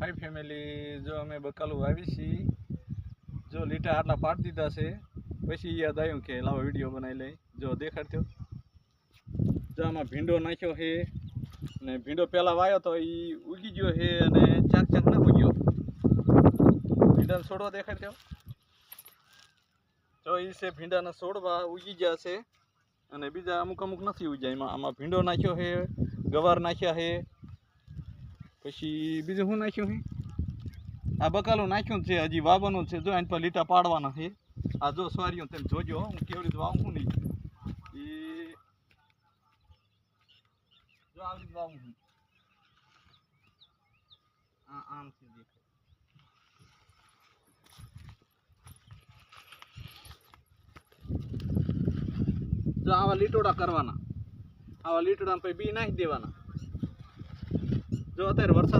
High family જો અમે બકાલું આવી છીએ. જો લીટા આટલા પાટ દીધા છે, પછી યાદ આવ્યું કે લાવો વીડિયો બનાવી લઈ. જો દેખાડ્યો જો આમાં ભીંડો નાખ્યો છે અને ભીંડો પહેલાં વાયો તો એ ઉગી ગયો છે અને ચાક ચાક ના ઉગ્યો. ભીંડાનો છોડવા દેખાડ્યો જો એ છે ભીંડાના છોડવા ઉગી ગયા છે અને બીજા અમુક અમુક નથી ઉગ્યા. એમાં આમાં ભીંડો નાખ્યો છે, ગવાર નાખ્યા છે પછી બીજું શું નાખ્યું છે? આ બકાલું નાખ્યું છે, હજી વાવવાનું છે. જો એની પર લીટા પાડવાના છે. આ જો સ્વારીઓ તમે જોજો હું કેવી રીતે વાવું નહીં એ જો આવી રીતે વાવું આ આમથી જો આવા લીટોડા કરવાના. આવા લીટોડા પછી બી નાખી દેવાના. જો અત્યારે વરસાદ